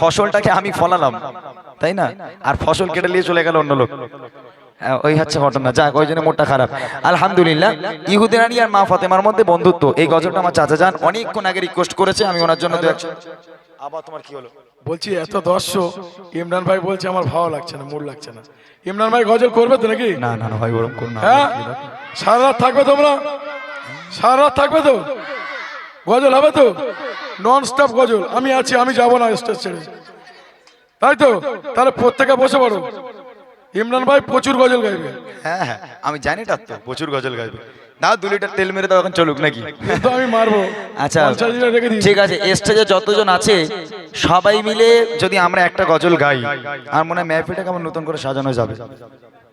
ফসলটাকে আমি ফলালাম তাই না? আর ফসল কেটে নিয়ে চলে গেল অন্য লোক। ওই হচ্ছে ঘটনা। যাক ওই জন্য মোটটা খারাপ। আলহামদুলিল্লাহ ইহুদিনানি আর মা ফাতেমার মধ্যে বন্ধুত্ব। এই গজলটা আমার চাচা যান অনেকক্ষণ আগে রিকোয়েস্ট করেছে আমি ওনার জন্য আবার তোমার কি হলো? বলছি এত দর্শক ইমরান ভাই বলছে আমার ভালো লাগছে না মুড লাগছে না। ইমরান ভাই গজল করবে তো নাকি? না না না ভাই ওরকম করুন না। হ্যাঁ? সারা রাত থাকবে তোমরা? সারা রাত থাকবে তো? গজল হবে তো? নন স্টপ গজল। আমি আছি আমি যাব না স্টেজ ছেড়ে। তাই তো? তাহলে প্রত্যেকে বসে পড়ো। ইমরান ভাই প্রচুর গজল গাইবে। হ্যাঁ হ্যাঁ আমি জানি তার তো প্রচুর গজল গাইবে। না দু লিটার তেল মেরে দাও এখন চলুক নাকি? কিন্তু আমি মারবো। আচ্ছা ঠিক আছে স্টেজে যতজন আছে সবাই মিলে যদি আমরা একটা গজল গাই আর মনে হয় মেহফিলটা কেমন নতুন করে সাজানো যাবে।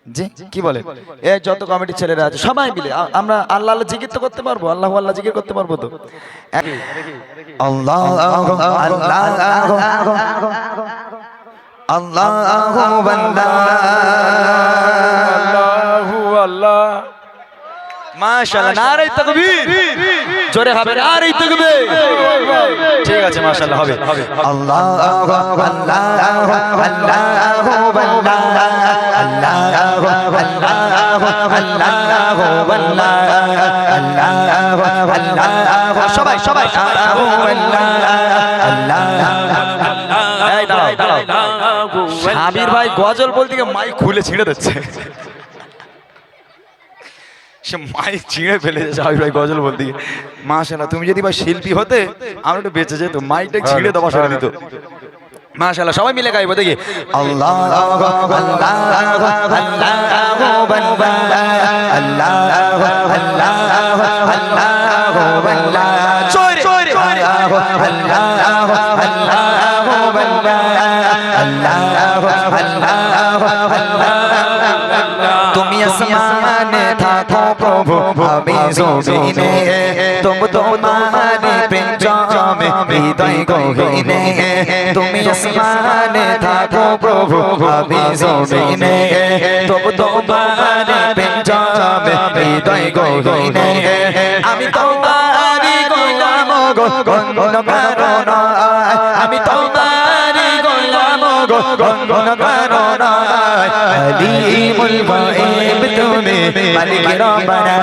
জি? কি বলে? এ যত কমিটির ছেলেরা আছে সবাই মিলে আমরা আল্লাহ আল্লাহ জিকির তো করতে পারব আল্লাহ আল্লাহ জিকির করতে পারব তো। এক- আল্লাহ আল্লাহ আল্লাহ আল্লাহু আল্লাহ। মাশাআল্লাহ নারে তাকবীর। জোরে হবে নারে তাকবীর ঠিক আছে মাশাআল্লাহ হবে। আল্লাহ আল্লাহ আল্লাহ আল্লাহ সবাই সবাই। এই। সাবির ভাই গজল বলতে মাইক খুলে ছিঁড়ে দিচ্ছে। সে মাইক ছিঁড়ে ফেলে সাবির ভাই গজল বলতে গিয়ে মাশাল্লাহ তুমি যদি ভাই শিল্পী হতে আমরা একটু বেঁচে যেত মাইকটা ছিঁড়ে দেওয়া সরে দিত মাশাল্লাহ সবাই মিলে গাইবো দেখি আল্লাহ তুমি আসমানে থাকো প্রভু, আমি জমিনে। তবু তোমার প্রেম জমে হৃদয় গহিনে। তুমি আসমানে থাকো প্রভু, আমি জমিনে। তবু তোমার প্রেম জমে হৃদয় গহিনে। আমি তোমারি গোলাম গো গণ কারণ আমি তোমারি গো গণ কারণ আলিমুল গায়েব তুমি মালিক রব্বানা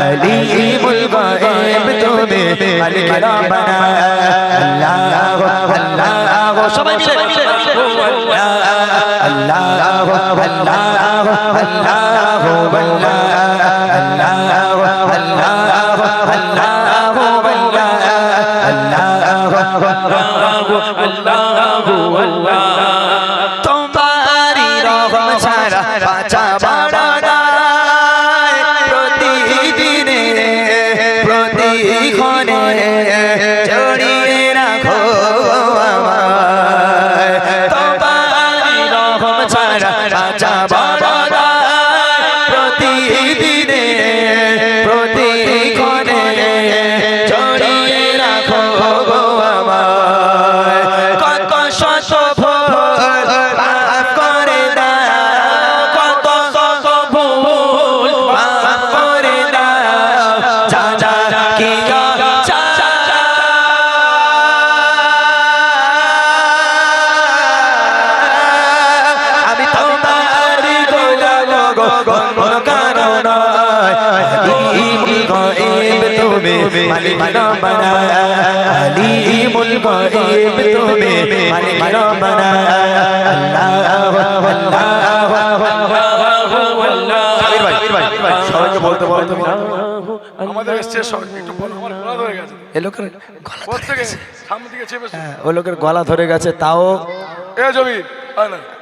আলিমুল গায়েব তুমি মালিক রব্বানা আল্লাহ আল্লাহ সবাই মিলে আল্লাহ আল্লাহ আল্লাহ তোমারি আমাদের স্টেজ একটু বলো আমার গলা ধরে গেছে। এ লোকের গলা ধরে প্রত্যেকে সামনে দিকে চেপে হ্যাঁ, ও লোকের গলা ধরে গেছে তাও এ জমি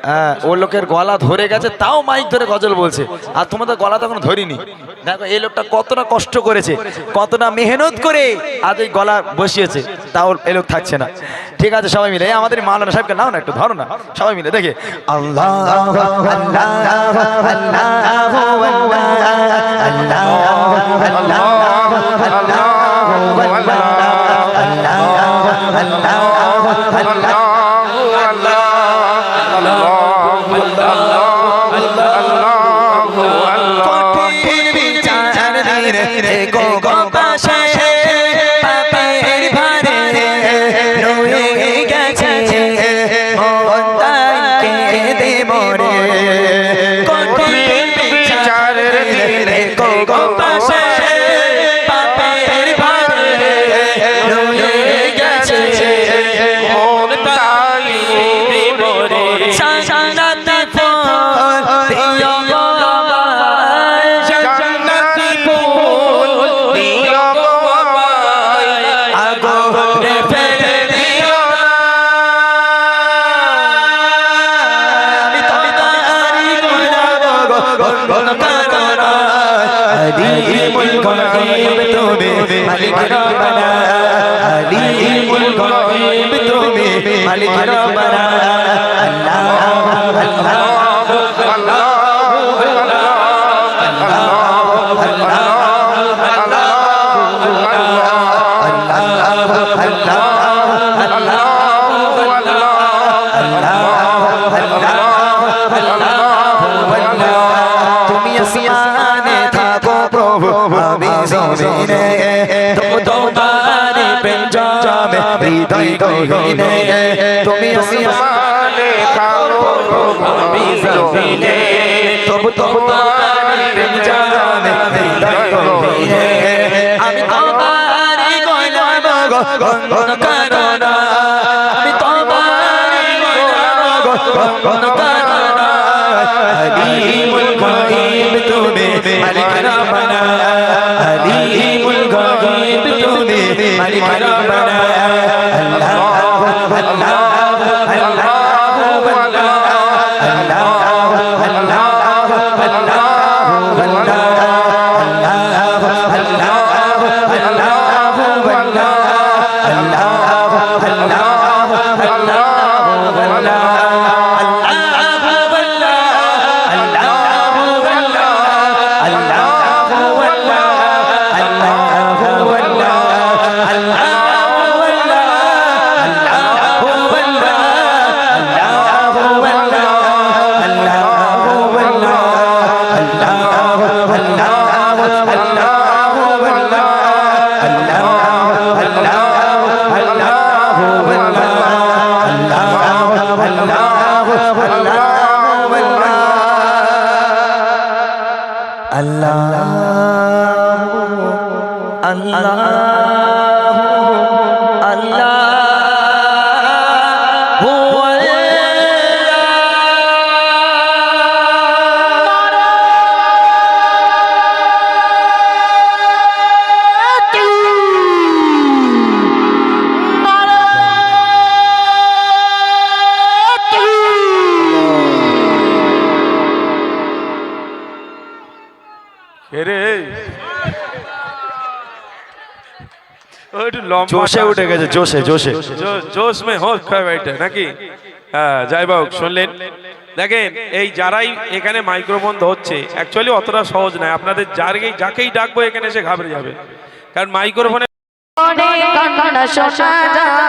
হ্যাঁ, ও লোকের গলা ধরে গেছে তাও মাইক ধরে গজল বলছে আর তোমাদের গলা তখন ধরিনি দেখো এই লোকটা কতটা কষ্ট করেছে কতটা মেহনত করে আজ এই গলা বসিয়েছে তাও এই লোক থাকছে না ঠিক আছে সবাই মিলে আমাদের মাওলানা সাহেবকে নাও না একটু ধরো না সবাই মিলে দেখে আল্লাহ কঠিন তুমি আসমানে থাকো আমি জমিনে তবু তোমার প্রেম গহীনে আমি তোমার গয়লাম গঙ্গন কারণা আমি তোমার গয়লাম গঙ্গন কারণা আলিমুল গায়ব তুমি মালিক রব্বানা আলিমুল গায়ব তুমি মালিক রব্বানা জোশে উঠে গেছে জোশে জোশে। জো- জোশ মে খায় নাকি? হ্যাঁ যাই বাবু শুনলেন। দেখেন এই যারাই এখানে মাইক্রোফোন ধরছে অ্যাকচুয়ালি অতটা সহজ নয়। আপনাদের যারকেই যাকেই ডাকবো এখানে এসে ঘাবড়ে যাবে। কারণ মাইক্রোফোনে কান্না শোনা যায়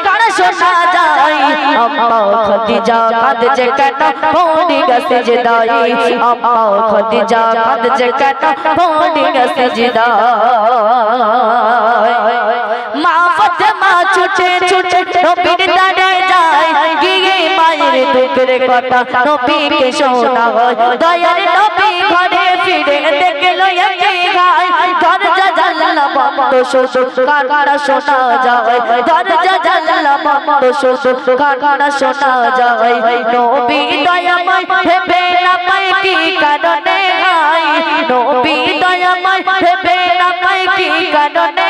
শোনা যায়, আম্মা খাদিজা কাঁদছে কেন? পড়ে গেছে জিদাই আম্মা খাদিজা কাঁদছে কেন? পড়ে গেছে জিদাই মা ফাতেমা ছুটে ছুটে নবীর দুঃখের কথা নবীকে শোনা হয়। দয়ার নবী ঘরে ফিরে দেখল একে গায় দরজা জানলা বন্ধ শুধু কান্না শোনা যায়। দরজা জানলা বন্ধ শুধু কান্না শোনা যায়। নবী দয়াময় ভেবে না পাই কি কারণে হাই নবী দয়াময় ভেবে না পাই কি কারণে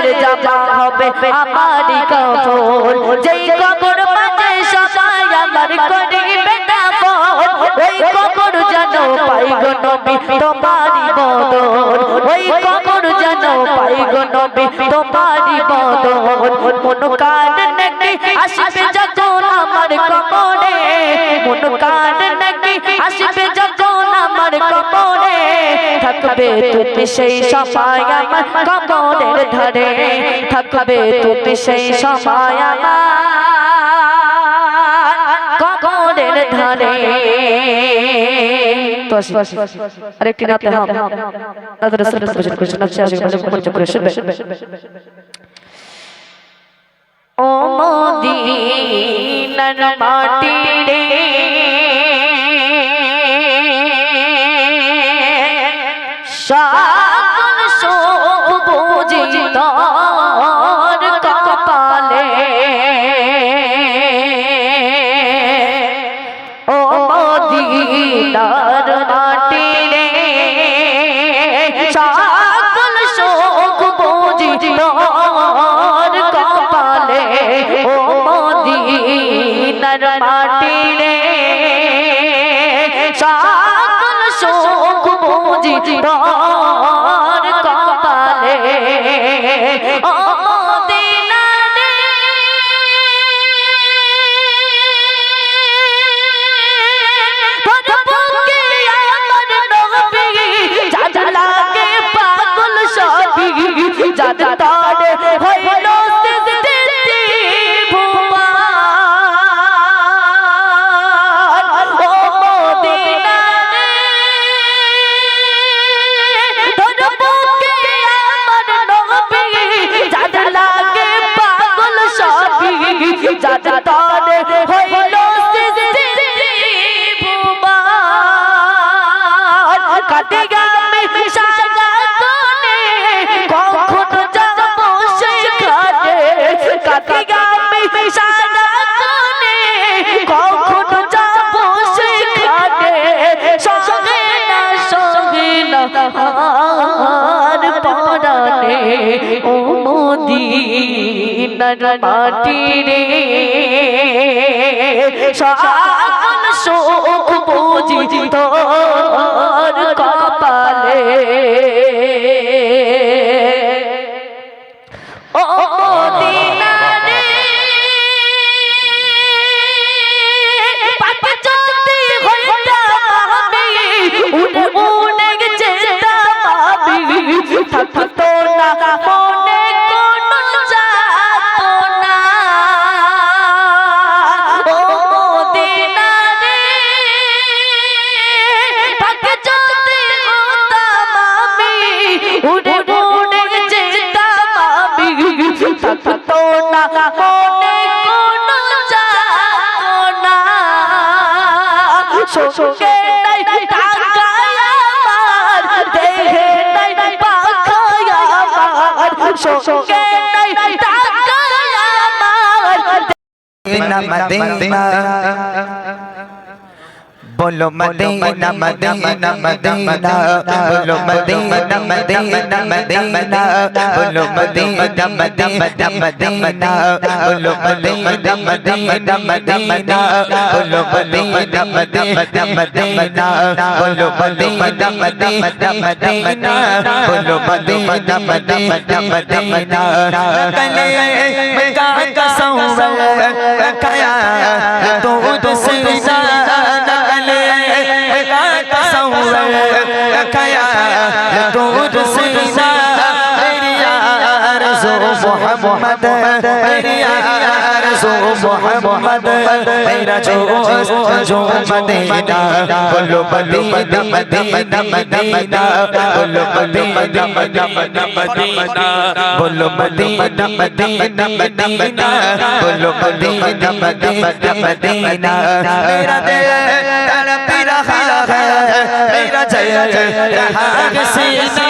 গায়ের জামা হবে আমারই কাপড় যেই কাপড় মাঝে সবাই আমার করিবে না ওই কবর যেন পাই গো নবী তোমারি বদন। ওই কবর যেন পাই গো নবী তোমারি বদন। মন কান নাকি আসবে যখন আমার কবরে। মন কান নাকি আসবে যখন আমার কবরে থাকবে তুমি সেই সময় আমার কবরের ধারে। থাকবে তুমি সেই সময় আমার কবরের ধারে। আরেকটি নাতে হাম নকশা আশিক ও মদিনার মাটি রে তোর কপালে মাটি রে সকল শোক বুঝি তোর কপালে। মদিনা বলো মদিনা মদিনা মদিনা বলো মদিনা মদিনা মদিনা বলো মদিনা মদিনা মদিনা বলো মদিনা মদিনা মদিনা বলো মদিনা মদিনা মদিনা বলো মদিনা মদিনা মদিনা বলো মদিনা মদিনা মদিনা কলে মকা কসম কয়া তো তো محمد يا رسول محمد میرا جو جو مدینہ بولو مدینہ مدینہ مدینہ بولو مدینہ مدینہ مدینہ بولو مدینہ مدینہ مدینہ بولو مدینہ مدینہ مدینہ میرا دل تڑپ رہا ہے میرا جے رہا ہے سینہ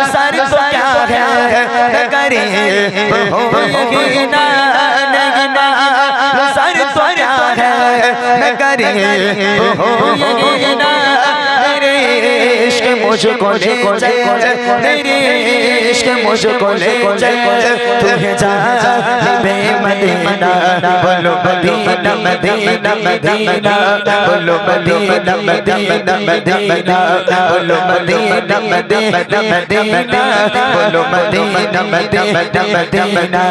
करी हो यकीना नहीं ना लो सारी तो क्या है करी हो यकीना मेरे इश्क मुझको ले जाए मेरे इश्क मुझको ले जाए तू है जाने मदीना बोलो मदीना मदीना मदीना बोलो मदीना मदीना मदीना बोलो मदीना मदीना मदीना बोलो मदीना मदीना मदीना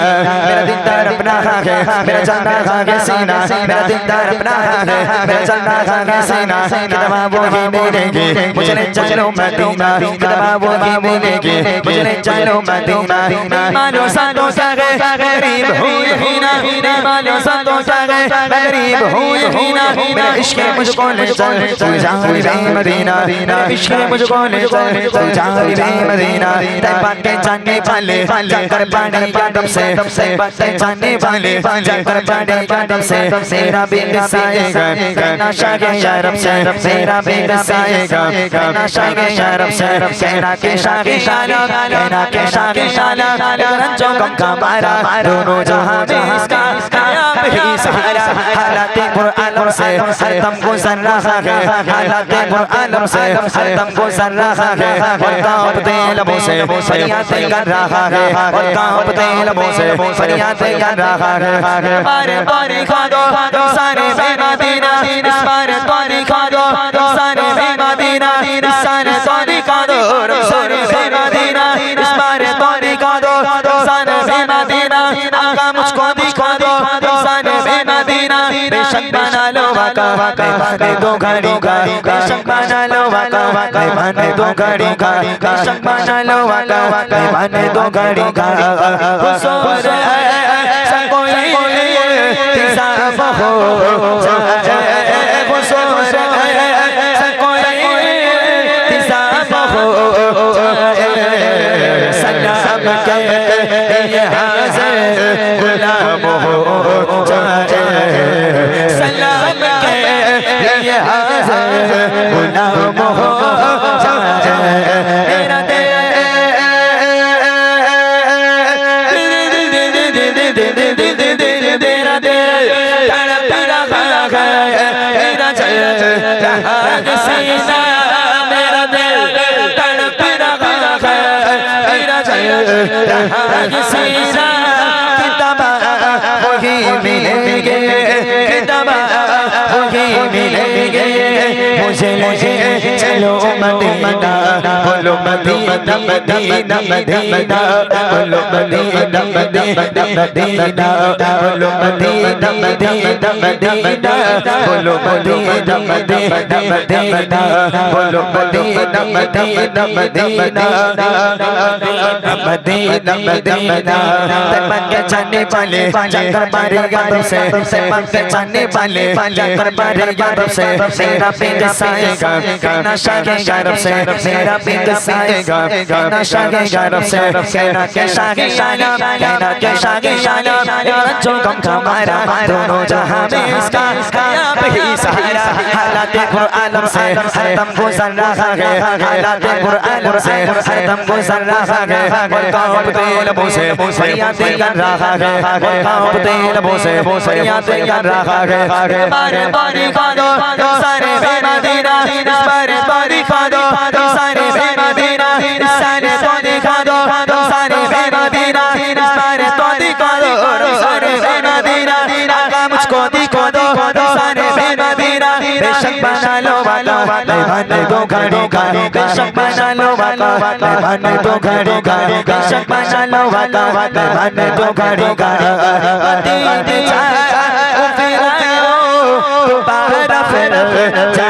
मेरा दीदार अपना है मेरा जाना है सीना मेरा दीदार अपना है मेरा जाना है सीना कितना वो ही मिलेंगे मुझे ले चलो मदीना वो ही मिलेंगे मुझे चलो मदीना मानो सानो सागे गरीब हूँ यही ना मानो सानो सागे गरीब हूँ यही ना मेरा इश्क मुझको ले चल तू जानी रे मदीना मेरा इश्क मुझको ले चल तू जानी रे मदीना ते बातें जानने वाले जाकर पानी यादम से से बातें जानने वाले जाकर पानी यादम से मेरा भी गसाएगा कहना शागे यारब से मेरा भी गसाएगा कहना शागे यारब से कहना के शागे शाला कहना के शागे शाला रंजों गम का मारा दोनों जहां में इसका कायाब ही सहारा हालात पुरआलम से हर दम गुजर रहा है हालात पुरआलम से हर दम गुजर रहा है और कांपते लबों से फरियादें कर रहा है और कांपते लबों से फरियादें कर रहा है बारे बारे खा दो सारे बेमदीना इस बारे बारे खा दो सारे बेमदीना सारे तोरी का दो सन से मदीना इस बार तोरी का दो सन से मदीना आका मुझको दिखा दो सन से मदीना बेशक बना लो वाका मैंने दो घड़ी का बेशक बना लो वाका मैंने दो घड़ी का बेशक बना लो वाका मैंने दो घड़ी का हुसूर सकोई तिसा बहो हुसूर سلام کر حاضر غلام ہو جائے سلام کر حاضر غلام ہو मुझे मुझे चलो मदीना बोलो मदीना मदीना मदीना बोलो मदीना मदीना मदीना बोलो मदीना मदीना मदीना बोलो मदीना मदीना मदीना बोलो मदीना मदीना मदीना मदीना मदीना तमन के जाने वाले जाकर बारे यादों से तमन के जाने वाले जाकर बारे यादों से मेरा पिंड साएगा गाना शागे यारब से मेरा पिंड साएगा गाना शागे यारब से कहना के शागे शाना कहना के शागे शाना यार जो गम का मारा दोनों जहां में इसका कायाब ही सहारा हालात आलम से हर दम गुजर रहा है हालात आलम से हर दम गुजर रहा है और कांपते लबों से फरियादें कर रहा है और कांपते लबों से फरियादें कर रहा है बारे बारे खा दो सारे बेमदीना बारे बारे তরিকা দো সারে বে মদিনা সারে তরিকা দো সারে বে মদিনা সারে তরিকা দো সারে বে মদিনা আগা মুঝকো দিকো দো সারে বে মদিনা বেশক বানা লো বালা বানে দো ঘরে কা বেশক বানা লো বালা বানে দো ঘরে কা বেশক বানা লো বালা বানে দো ঘরে কা অতীত চায় ও ফেরা ও বাহারা ফেরা চায়